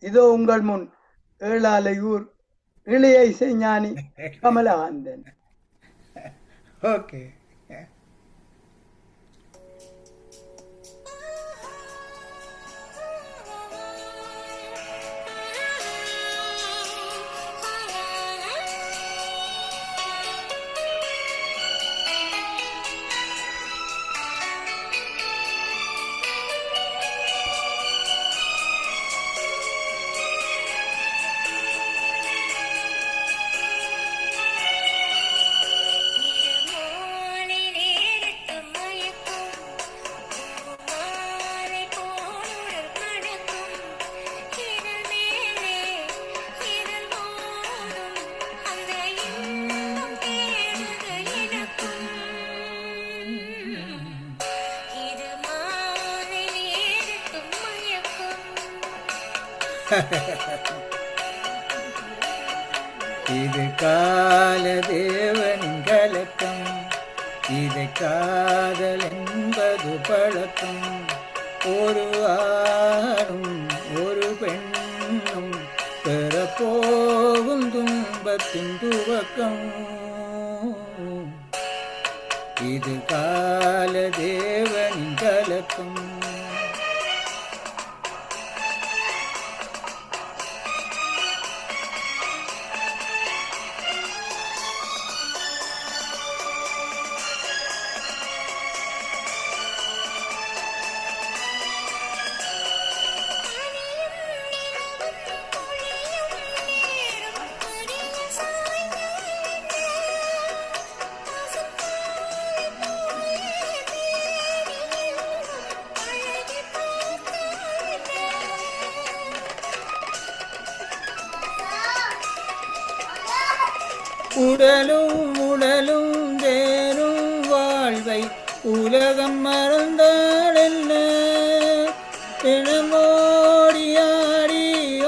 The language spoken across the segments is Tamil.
இதோ உங்கள் முன் ஏழாலையூர் இளைய இசைஞானி கமலஹாந்தன் ஓகே இது கால தேவன் கலக்கம். இது காதல் என்பது பழக்கம். ஒரு ஆணும் ஒரு பெண்ணும் பெறப்போகும் துன்பத்தின் துவக்கம். இது கால தேவன் கலக்கம். உடலும் உடலும் தேரும் வாழ்வை. உலகம் மறந்தால் என்ன? தினமோடி ஆடி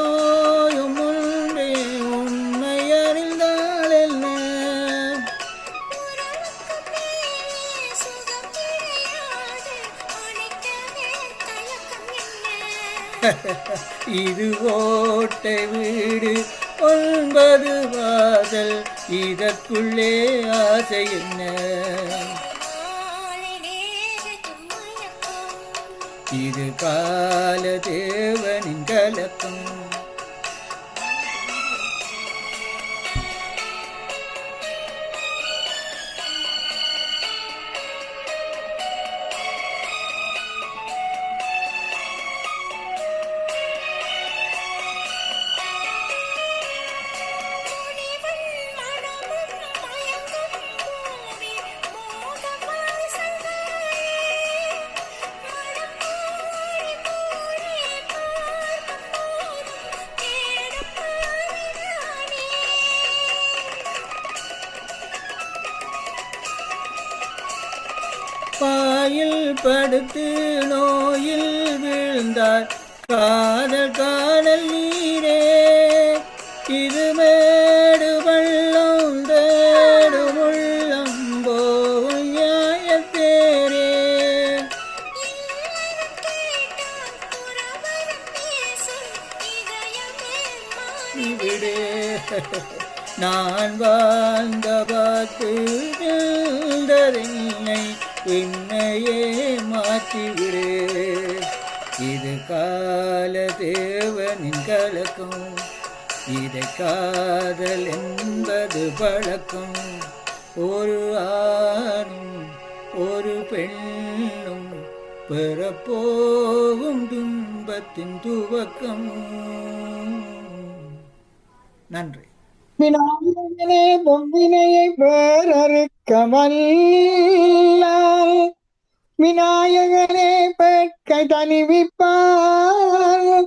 உண்மை அறிந்தால் என்ன? இது ஓட்டை வீடு ஒன்பது வாசல். இதற்குள்ளே ஆசை என்ன? இது கால தேவனின் கலக்கம். படுத்து நோயில் வீழ்ந்தார். காதல் காதல் நீரே இது மேடு பள்ளம் தேடும் உள்ளம் போல் நியாயத்தேரே விடு நான் வாழ்ந்த பார்த்து என்னையே உன்னையே மாற்றிவிடு. இது கால தேவனின் கலக்கம். இதை காதல் என்பது பழக்கம். ஒரு ஆணும் ஒரு பெண்ணும் பெறப்போகும் துன்பத்தின் துவக்கம். நன்றி. விநாயகனே பொன்வினையை பேரறுக்க வல்லால் விநாயகனே பேட்கை தணிவிப்பார்.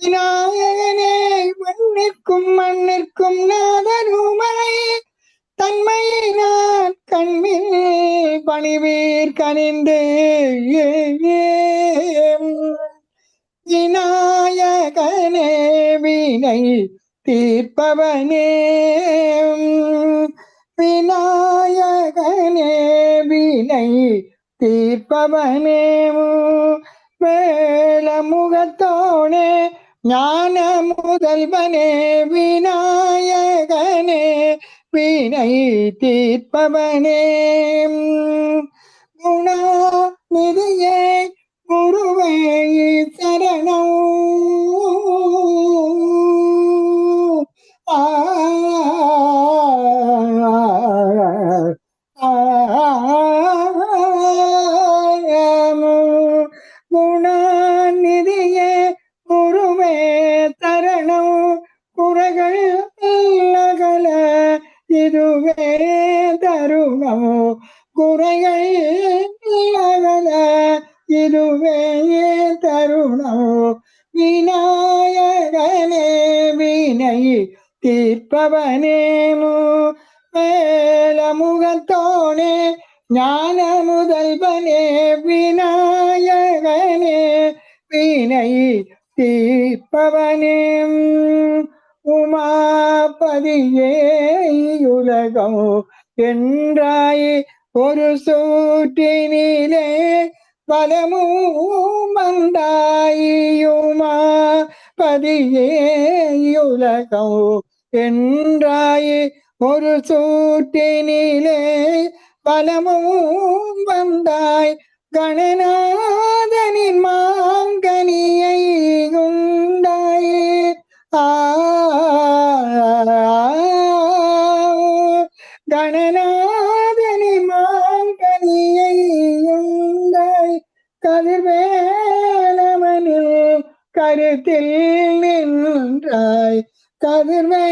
விநாயகனே மண்ணிற்கும் மண்ணிற்கும் நாதருமை தன்மையை நான் கண்மில் பணிவீர் கனிந்து விநாயகனே தீர்ப்பவனே விநாயகனே வினை தீர்ப்பவனே வேளமுகத்தோனே ஞான முதல்வனே விநாயகனே வினை தீர்ப்பவனே. குணா நிதியே குருவே வேலமுகத்தோனே ஞான முதல்வனே விநாயகனே வினை தீப்பவனே உமாபதியே உலகம் என்றாய் ஒரு சூட்டினிலே பலமும் வந்தாயுமா பதியே உலகம் என்றாயே ஒரு சூட்டினிலே பலமும் வந்தாய். கணநாதனின் மாங்கனியை உண்டாயே. ஆ கணநாதனின் மாங்கனியை உண்டாய். கதிர்வேலவனில் கருத்தில் நின்றாய். கதிர்வே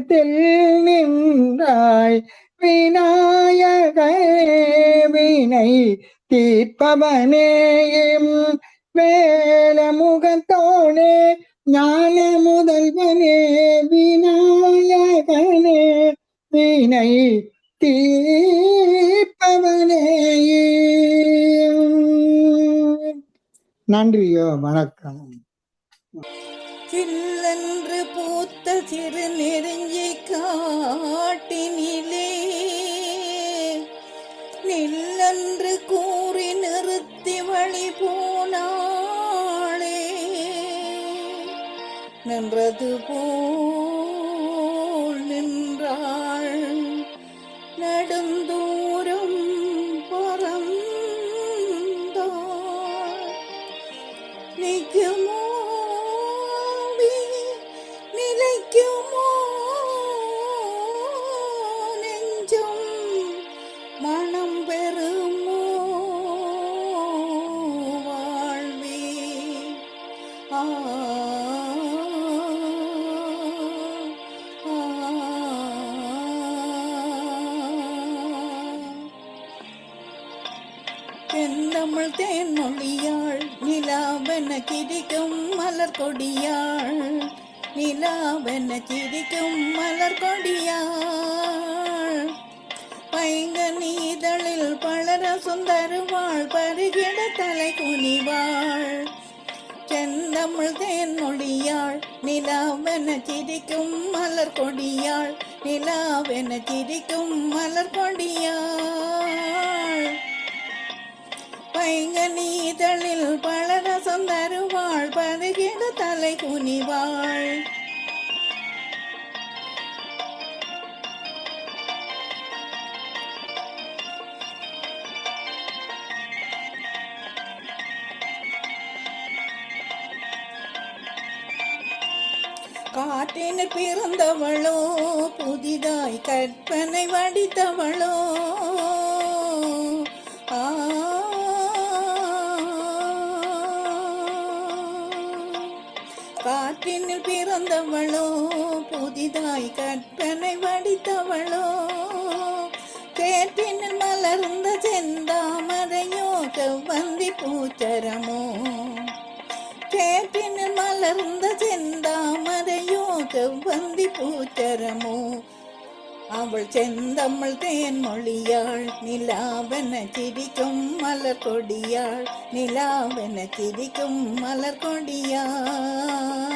கருத்தில் நின்றாய் விநாயகே வினை தீர்ப்பவனேயும் வேலமுகத்தோனே ஞான முதல்வனே விநாயகனே வினை தீர்ப்பவனே நன்றியோ வணக்கம். சில்லென்று பூத்த சிறு நெருஞ்சி காட்டினிலே. நில்லன்று கூறி நிறுத்தி வழி போனாளே. நின்றது போ தென்னமிழ் தேன்மொழியாள் நிலாவென கிரிக்கும் மலர் கொடியாள் நிலாவென கிரிக்கும் மலர் கொடியாள் பைங்க நீதழில் பலர சுந்தருவாள் பருகிட தலை குனிவாள். செந்தமிழ் தேன்மொழியாள் நிலாவென சிரிக்கும் மலர் கொடியாள் நிலாவென சிரிக்கும் மலர் கொடியாள் பைங்கனீதழில் பலரசம் தருவாள் பருகிட தலை குனிவாள். காற்றினில் பிறந்தவளோ புதிதாய் கற்பனை வடித்தவளோ ஆ காற்றினில் பிறந்தவளோ புதிதாய் கற்பனை வடித்தவளோ கேட்டினில் மலர்ந்த செந்தாமரையோ செவ்வந்தி பூச்சரமோ கேட்டினில் மலர்ந்த செந்தாமரையோ செவ்வந்தி பூச்சரமோ அவள் செந்தமிழ் தேன் மொழியாள் நிலாவென சிரிக்கும் மலர் கொடியாள் நிலாவென சிரிக்கும் மலர் கொடியாள்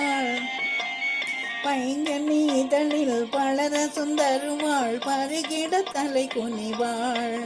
பைங்க நீதழில் பலர சுந்தருவாள் பருகிட தலை குனிவாள்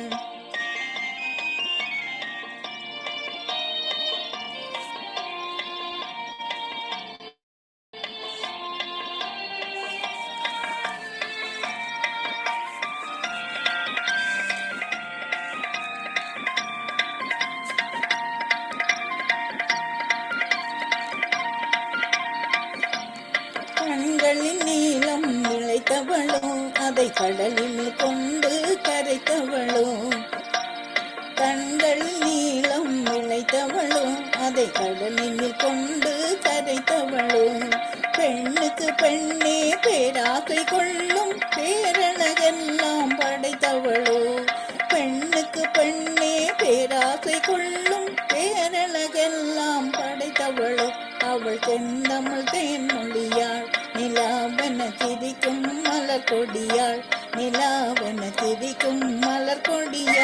அதை கடலில் கொண்டு கரைத்தவளே பெண்ணுக்கு பெண்ணே பேராசை கொள்ளும் பேரழகெல்லாம் படைத்தவளோ. பெண்ணுக்கு பெண்ணே பேராசை கொள்ளும் பேரழகெல்லாம் படைத்தவளோ. அவள் செந்தமிழ் தேன்மொழியாள் நிலாவன சிரிக்கும் மலர் கொடியாள் நிலாவன சிரிக்கும் மலர் கொடியாள்.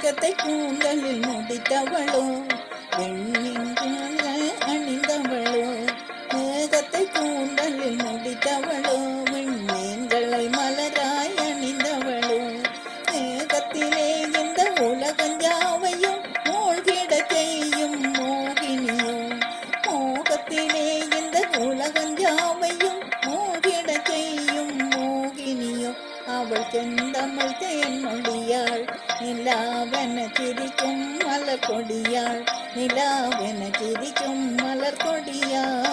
உலகத்தை கூந்தலில் முடித்தவளோ பெண்ணின் கொடியாள் நிலாவென சிரிக்கும் மலர் கொடியாள்.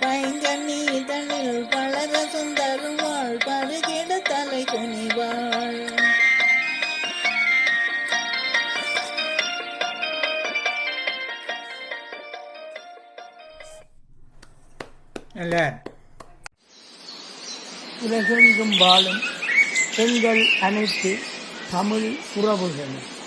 பைங்கனி இதழில் பலர சுந்தருவாள் பருகிட தலை குனிவாள். நல்ல உலகெங்கும் வாழும் பெண்கள் அனைத்து 담을 불어보세요.